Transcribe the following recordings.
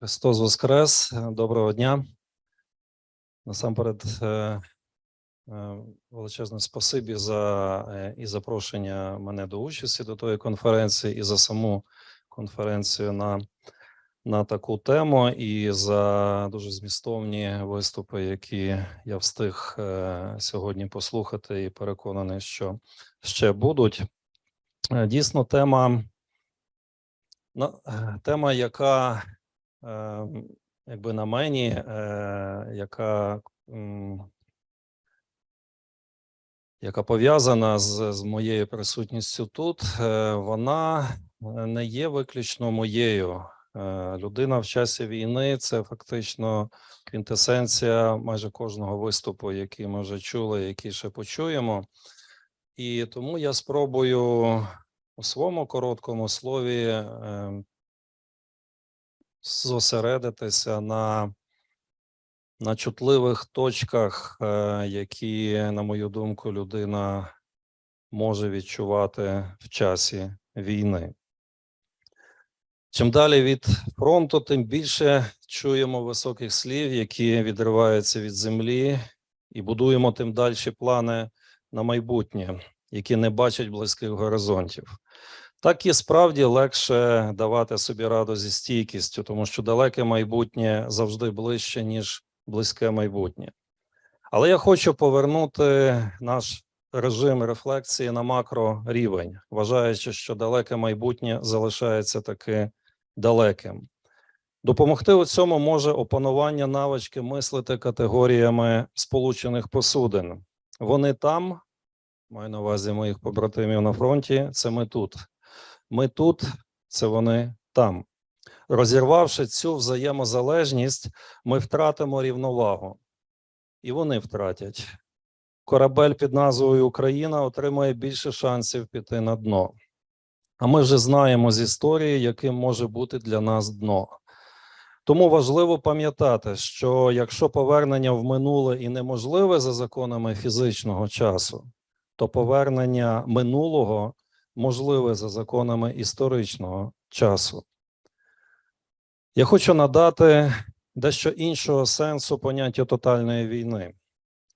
Христос Воскрес, доброго дня. Насамперед, е, е, величезне спасибі за е, і запрошення мене до участі до тої конференції, і за саму конференцію на, на таку тему, і за дуже змістовні виступи, які я встиг сьогодні послухати, і переконаний, що ще будуть. Дійсно, тема, е, тема, яка якби на мені, е, яка, яка пов'язана з, з моєю присутністю тут, е, вона не є виключно моєю. Е, Людина в часі війни це фактично квінтесенція майже кожного виступу, який ми вже чули, який ще почуємо. І тому я спробую у своєму короткому слові е, зосередитися на, на чутливих точках, е, які, на мою думку, людина може відчувати в часі війни. Чим далі від фронту, тим більше чуємо високих слів, які відриваються від землі, і будуємо тим далі плани на майбутнє, які не бачать близьких горизонтів. Так і справді легше давати собі раду зі стійкістю, тому що далеке майбутнє завжди ближче, ніж близьке майбутнє. Але я хочу повернути наш режим рефлексії на макрорівень, вважаючи, що далеке майбутнє залишається таки далеким. Допомогти у цьому може опанування навички мислити категоріями сполучених посудин. Вони там, маю на увазі моїх побратимів на фронті, це ми тут. Ми тут, це вони там. Розірвавши цю взаємозалежність, ми втратимо рівновагу. І вони втратять. Корабель під назвою Україна отримає більше шансів піти на дно. А ми вже знаємо з історії, яким може бути для нас дно. Тому важливо пам'ятати, що якщо повернення в минуле і неможливе за законами фізичного часу, то повернення минулого можливе за законами історичного часу. Я хочу надати дещо іншого сенсу поняття тотальної війни.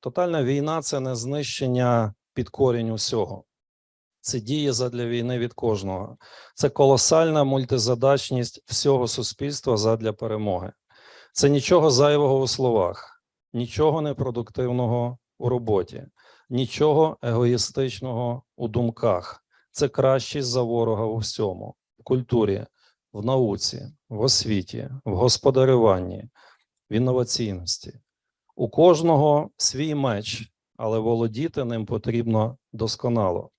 Тотальна війна це не знищення під корінь усього. Це діє задля війни від кожного. Це колосальна мультизадачність всього суспільства задля перемоги. Це нічого зайвого у словах, нічого непродуктивного у роботі, нічого егоїстичного у думках. Це кращість за ворога у всьому: в культурі, в науці, в освіті, в господарюванні, в інноваційності. У кожного свій меч, але володіти ним потрібно досконало.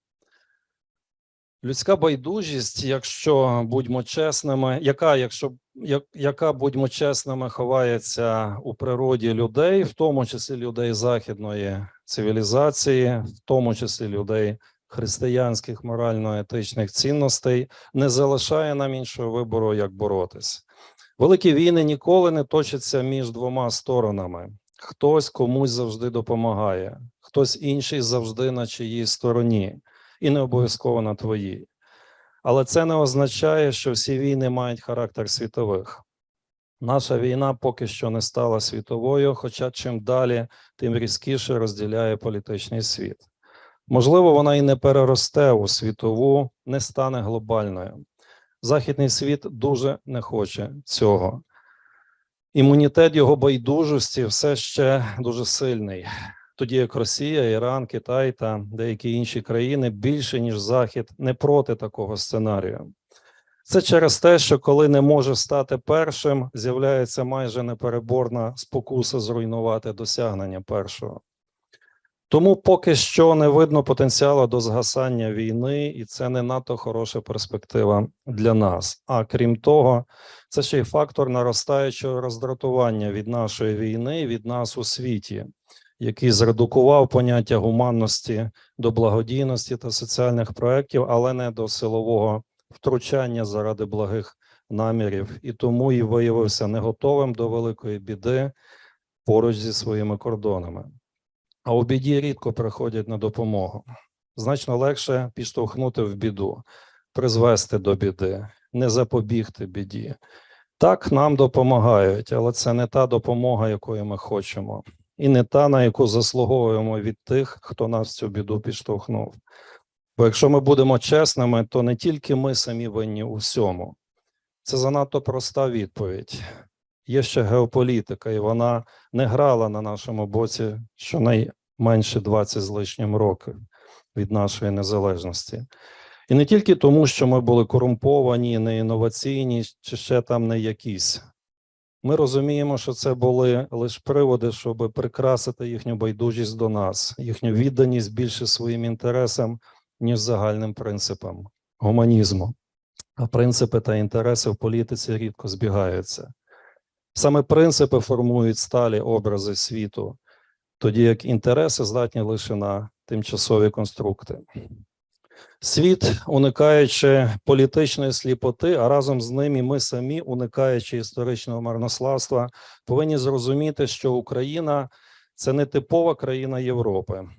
Людська байдужість, якщо будьмо чесними, яка, якщо як, яка будьмо чесними, ховається у природі людей, в тому числі людей західної цивілізації, в тому числі людей християнських морально-етичних цінностей, не залишає нам іншого вибору, як боротись. Великі війни ніколи не точаться між двома сторонами. Хтось комусь завжди допомагає, хтось інший завжди на чиїй стороні, і не обов'язково на твоїй. Але це не означає, що всі війни мають характер світових. Наша війна поки що не стала світовою, хоча чим далі, тим різкіше розділяє політичний світ. Можливо, вона і не переросте у світову, не стане глобальною. Західний світ дуже не хоче цього. Імунітет його байдужості все ще дуже сильний. Тоді як Росія, Іран, Китай та деякі інші країни більше ніж Захід не проти такого сценарію. Це через те, що коли не може стати першим, з'являється майже непереборна спокуса зруйнувати досягнення першого. Тому поки що не видно потенціалу до згасання війни, і це не надто хороша перспектива для нас. А крім того, це ще й фактор наростаючого роздратування від нашої війни, від нас у світі, який зредукував поняття гуманності до благодійності та соціальних проєктів, але не до силового втручання заради благих намірів, і тому і виявився не готовим до великої біди поруч зі своїми кордонами. А у біді рідко приходять на допомогу. Значно легше підштовхнути в біду, призвести до біди, не запобігти біді. Так, нам допомагають, але це не та допомога, якої ми хочемо, і не та, на яку заслуговуємо від тих, хто нас в цю біду підштовхнув. Бо якщо ми будемо чесними, то не тільки ми самі винні у всьому. Це занадто проста відповідь. Є ще геополітика, і вона не грала на нашому боці щонайменше 20 з лишнім років від нашої незалежності. І не тільки тому, що ми були корумповані, не інноваційні, чи ще там не якісь. Ми розуміємо, що це були лише приводи, щоб прикрасити їхню байдужість до нас, їхню відданість більше своїм інтересам, ніж загальним принципам гуманізму. А принципи та інтереси в політиці рідко збігаються. Саме принципи формують сталі образи світу, тоді як інтереси здатні лише на тимчасові конструкти. Світ, уникаючи політичної сліпоти, а разом з ним і ми самі, уникаючи історичного марнославства, повинні зрозуміти, що Україна це не типова країна Європи.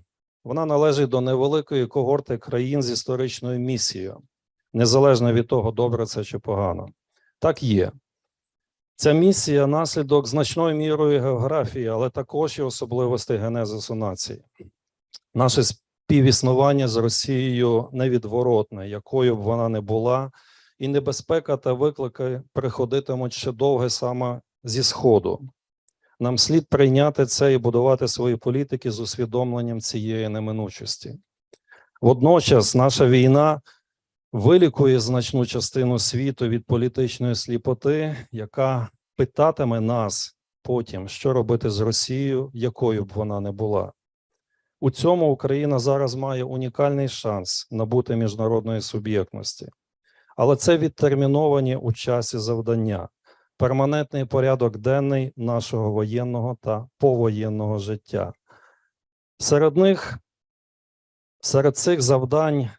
Вона належить до невеликої когорти країн з історичною місією, незалежно від того, добре це чи погано. Так є. Ця місія наслідок значною мірою географії, але також і особливостей генезису нації. Наше співіснування з Росією невідворотне, якою б вона не була, і небезпека та виклики приходитимуть ще довге саме зі Сходу. Нам слід прийняти це і будувати свої політики з усвідомленням цієї неминучості. Водночас, наша війна вилікує значну частину світу від політичної сліпоти, яка питатиме нас потім, що робити з Росією, якою б вона не була. У цьому Україна зараз має унікальний шанс набути міжнародної суб'єктності, але це відтерміновані у часі завдання, перманентний порядок денний нашого воєнного та повоєнного життя. Серед них, серед цих завдань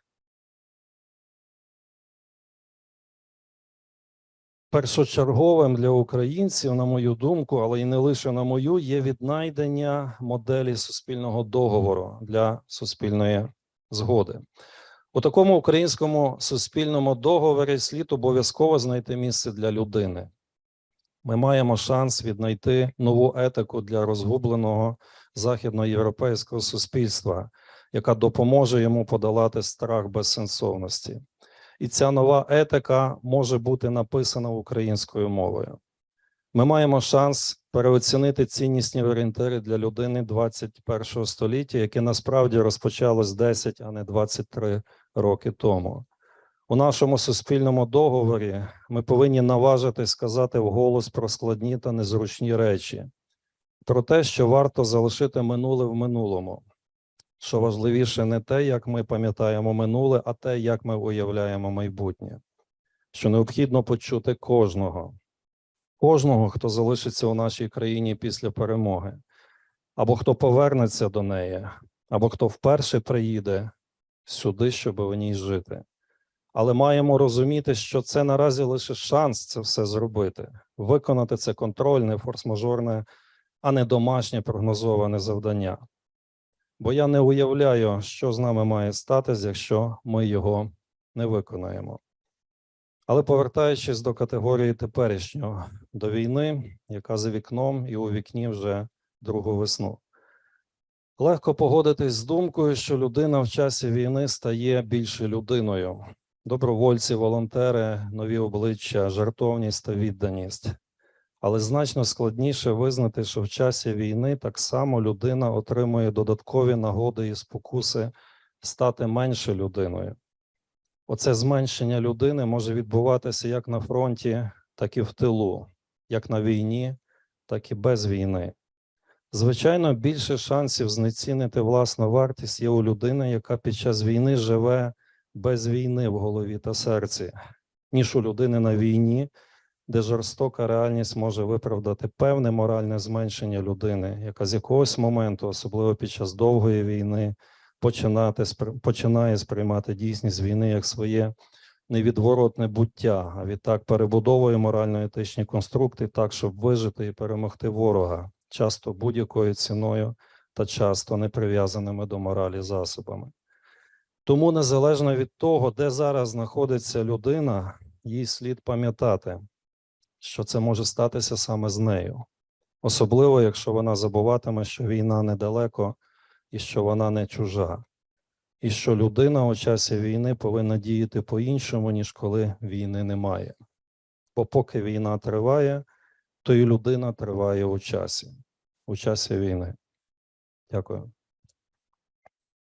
першочерговим для українців, на мою думку, але і не лише на мою, є віднайдення моделі суспільного договору для суспільної згоди. У такому українському суспільному договорі слід обов'язково знайти місце для людини. Ми маємо шанс віднайти нову етику для розгубленого західноєвропейського суспільства, яка допоможе йому подолати страх безсенсовності і ця нова етика може бути написана українською мовою. Ми маємо шанс переоцінити ціннісні орієнтири для людини 21 століття, яке насправді розпочалось 10, а не 23 роки тому. У нашому суспільному договорі ми повинні наважити сказати вголос про складні та незручні речі, про те, що варто залишити минуле в минулому, що важливіше не те, як ми пам'ятаємо минуле, а те, як ми уявляємо майбутнє, що необхідно почути кожного, кожного, хто залишиться у нашій країні після перемоги, або хто повернеться до неї, або хто вперше приїде сюди, щоб у ній жити. Але маємо розуміти, що це наразі лише шанс це все зробити, виконати це контрольне, форс-мажорне, а не домашнє прогнозоване завдання бо я не уявляю, що з нами має статись, якщо ми його не виконаємо. Але повертаючись до категорії теперішнього, до війни, яка за вікном і у вікні вже другу весну. Легко погодитись з думкою, що людина в часі війни стає більше людиною. Добровольці, волонтери, нові обличчя, жартовність та відданість але значно складніше визнати, що в часі війни так само людина отримує додаткові нагоди і спокуси стати менше людиною. Оце зменшення людини може відбуватися як на фронті, так і в тилу, як на війні, так і без війни. Звичайно, більше шансів знецінити власну вартість є у людини, яка під час війни живе без війни в голові та серці, ніж у людини на війні, де жорстока реальність може виправдати певне моральне зменшення людини, яка з якогось моменту, особливо під час довгої війни, починати починає сприймати дійсність війни як своє невідворотне буття, а відтак перебудовує морально-етичні конструкти так, щоб вижити і перемогти ворога, часто будь-якою ціною та часто не прив'язаними до моралі засобами. Тому незалежно від того, де зараз знаходиться людина, їй слід пам'ятати, що це може статися саме з нею, особливо якщо вона забуватиме, що війна недалеко і що вона не чужа, і що людина у часі війни повинна діяти по-іншому, ніж коли війни немає. Бо поки війна триває, то і людина триває у часі, у часі війни. Дякую.